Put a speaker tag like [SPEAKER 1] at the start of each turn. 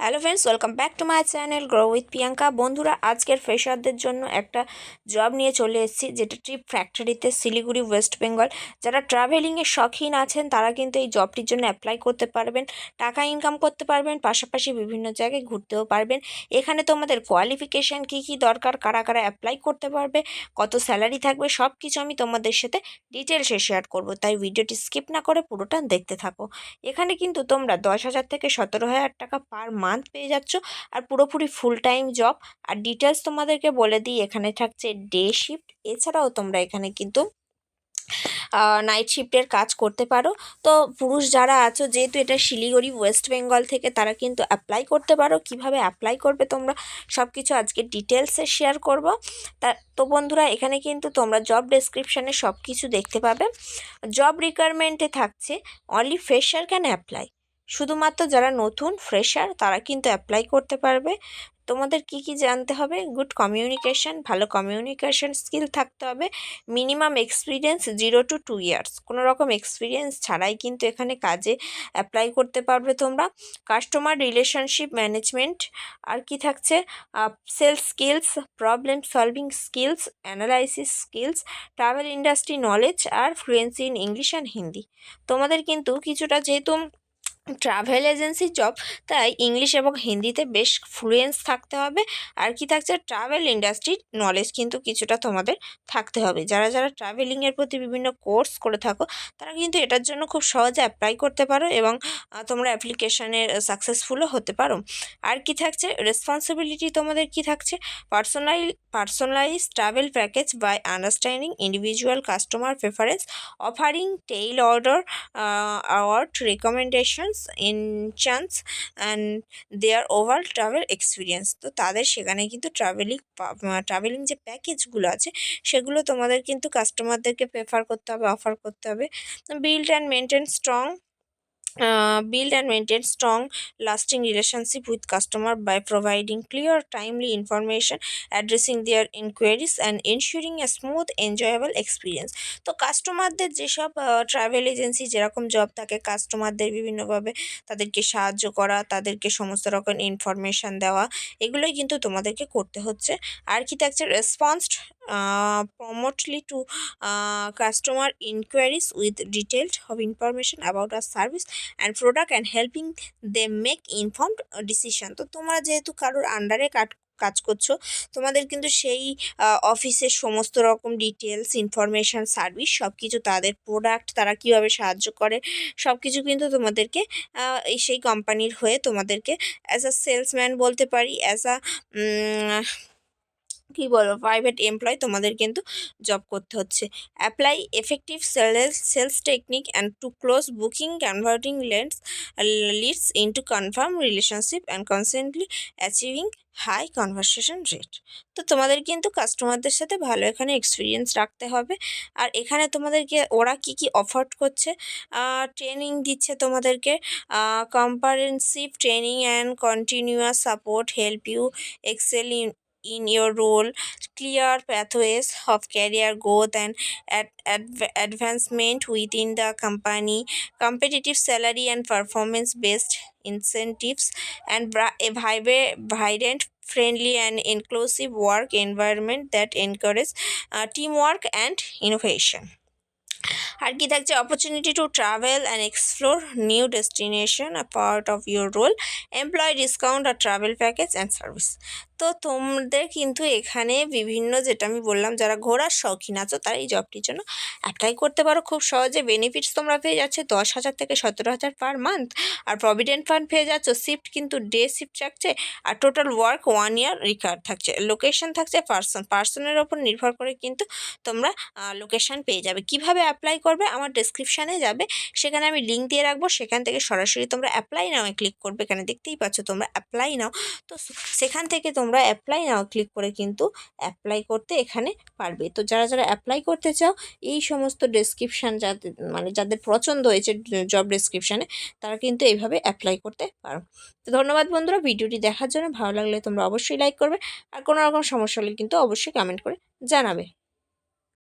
[SPEAKER 1] Hello friends welcome back to my channel grow with Priyanka বন্ধুরা, আজকের ফ্রেশারদের জন্য একটা জব নিয়ে চলে এসেছি, যেটা ট্রিপ ফ্যাক্টরিতে শিলিগুড়ি ওয়েস্ট বেঙ্গল যারা ট্রাভেলিংয়ের শখিন আছেন, তারা কিন্তু এই জবটির জন্য অ্যাপ্লাই করতে পারবেন, টাকা ইনকাম করতে পারবেন, পাশাপাশি বিভিন্ন জায়গায় ঘুরতেও পারবেন। এখানে তোমাদের কোয়ালিফিকেশান কী কী দরকার, কারা কারা অ্যাপ্লাই করতে পারবে, কত স্যালারি থাকবে সব কিছু আমি তোমাদের সাথে ডিটেলসে শেয়ার করব, তাই ভিডিওটি স্কিপ না করে পুরোটা দেখতে থাকো। এখানে কিন্তু তোমরা দশ হাজার থেকে সতেরো হাজার টাকা পার মান্থ পেয়ে যাচ্ছ। আর পুরোপুরি ফুল টাইম জব আর ডিটেলস তোমাদেরকে বলে দিই, এখানে থাকছে ডে শিফট এছাড়াও তোমরা এখানে কিন্তু নাইট শিফটের কাজ করতে পারো। তো পুরুষ যারা আছো, যেহেতু এটা শিলিগুড়ি ওয়েস্ট বেঙ্গল থেকে, তারা কিন্তু অ্যাপ্লাই করতে পারো। কীভাবে অ্যাপ্লাই করবে তোমরা সব কিছু আজকে ডিটেলসে শেয়ার করব। তা, তো বন্ধুরা, এখানে কিন্তু তোমরা জব ডেসক্রিপশানে সব কিছু দেখতে পাবে। জব রিকোয়ারমেন্টে থাকছে অনলি ফ্রেশার ক্যান অ্যাপ্লাই শুধুমাত্র যারা নতুন ফ্রেশার তারা কিন্তু অ্যাপ্লাই করতে পারবে। তোমাদের কি কি জানতে হবে? গুড কমিউনিকেশান ভালো কমিউনিকেশান স্কিল থাকতে হবে। Minimum experience zero to two years কোনো রকম এক্সপিরিয়েন্স ছাড়াই কিন্তু এখানে কাজে অ্যাপ্লাই করতে পারবে তোমরা। কাস্টমার রিলেশনশিপ ম্যানেজমেন্ট আর কি থাকছে? Sales skills problem solving skills analysis skills travel industry knowledge R fluency in English and Hindi তোমাদের কিন্তু কিছুটা যেহেতু ট্রাভেল এজেন্সির জব, তাই ইংলিশ এবং হিন্দিতে বেশ ফ্লুয়েন্স থাকতে হবে। আর কি থাকছে? ট্রাভেল ইন্ডাস্ট্রির নলেজ কিন্তু কিছুটা তোমাদের থাকতে হবে। যারা যারা ট্রাভেলিংয়ের প্রতি বিভিন্ন কোর্স করে থাকো, তারা কিন্তু এটার জন্য খুব সহজে অ্যাপ্লাই করতে পারো এবং তোমরা অ্যাপ্লিকেশানে সাকসেসফুলও হতে পারো। আর কি থাকছে? রেসপন্সিবিলিটি তোমাদের কি থাকছে? Personal personalise travel package by understanding individual customer preference offering tailored award recommendation enhance and their over travel experience তো তাদের সেখানে কিন্তু ট্রাভেলিং ট্রাভেলিং যে প্যাকেজগুলো আছে, সেগুলো তোমাদের কিন্তু কাস্টমারদেরকে প্রেফার করতে হবে অফার করতে হবে। Build and maintain strong build and maintain strong lasting relationship with customer by providing clear timely information addressing their inquiries and ensuring a smooth enjoyable experience তো কাস্টমারদের যেসব ট্রাভেল এজেন্সি যেরকম জব থাকে কাস্টমারদের বিভিন্নভাবে তাদেরকে সাহায্য করা তাদেরকে সমস্ত রকম ইনফরমেশান দেওয়া এগুলোই কিন্তু তোমাদেরকে করতে হচ্ছে আর কি থাকছে রেসপন্সড promptly to uh, customer inquiries with detailed of about our service and product and helping them make informed decision. তো তোমরা যেহেতু কারোর আন্ডারে কাট কাজ করছ তোমাদের কিন্তু সেই অফিসের সমস্ত রকম ডিটেলস ইনফরমেশান সার্ভিস সব কিছু তাদের প্রোডাক্ট তারা কীভাবে সাহায্য করে সব কিছু কিন্তু তোমাদেরকে এই সেই কোম্পানির হয়ে তোমাদেরকে অ্যাজ আ সেলসম্যান বলতে পারি অ্যাজ আ কী বলব প্রাইভেট এমপ্লয় তোমাদের কিন্তু জব করতে হচ্ছে। Apply effective sales sales technique and to close booking converting lens leads into confirm relationship and consistently achieving high conversation rate তো তোমাদের কিন্তু কাস্টমারদের সাথে ভালো এখানে এক্সপিরিয়েন্স রাখতে হবে। আর এখানে তোমাদেরকে ওরা কি কি অফার করছে? ট্রেনিং দিচ্ছে তোমাদেরকে। Comprehensive training and continuous support help you excel in your role, clear pathways of career growth and ad adv advancement within the company, competitive salary and performance based incentives, and a vibrant, friendly, and inclusive work environment that encourages uh, teamwork and innovation. আর কি থাকছে opportunity to travel and explore new destination a part of your role employ discount R travel package and service তো তোমাদের কিন্তু এখানে বিভিন্ন যেটা আমি বললাম, যারা ঘোরার শৌখিন আছো, তারা এই জবটির জন্য অ্যাপ্লাই করতে পারো। খুব সহজে বেনিফিটস তোমরা পেয়ে যাচ্ছে। দশ হাজার থেকে সতেরো হাজার পার মান্থ আর প্রভিডেন্ট ফান্ড পেয়ে যাচ্ছ। শিফট কিন্তু ডে শিফট থাকছে আর total work one year record থাকছে। লোকেশন থাকছে পার্সন পার্সনের ওপর নির্ভর করে কিন্তু তোমরা লোকেশান পেয়ে যাবে। কীভাবে অ্যাপ্লাই করবে আমার ডেসক্রিপশানে যাবে। সেখানে আমি লিঙ্ক দিয়ে রাখব। সেখান থেকে সরাসরি তোমরা অ্যাপ্লাই নাও ক্লিক করবে। এখানে দেখতেই পাচ্ছ তোমরা অ্যাপ্লাই নাও তো সেখান থেকে তোমরা অ্যাপ্লাই নাও ক্লিক করে কিন্তু অ্যাপ্লাই করতে এখানে পারবে। তো যারা যারা অ্যাপ্লাই করতে চাও, এই সমস্ত ডেসক্রিপশান যাদের মানে যাদের পছন্দ হয়েছে জব ডেসক্রিপশানে তারা কিন্তু এইভাবে অ্যাপ্লাই করতে পারো। তো ধন্যবাদ বন্ধুরা, ভিডিওটি দেখার জন্য ভালো লাগলে তোমরা অবশ্যই লাইক করবে। আর কোনো রকম সমস্যা হলে কিন্তু অবশ্যই কমেন্ট করে জানাবে।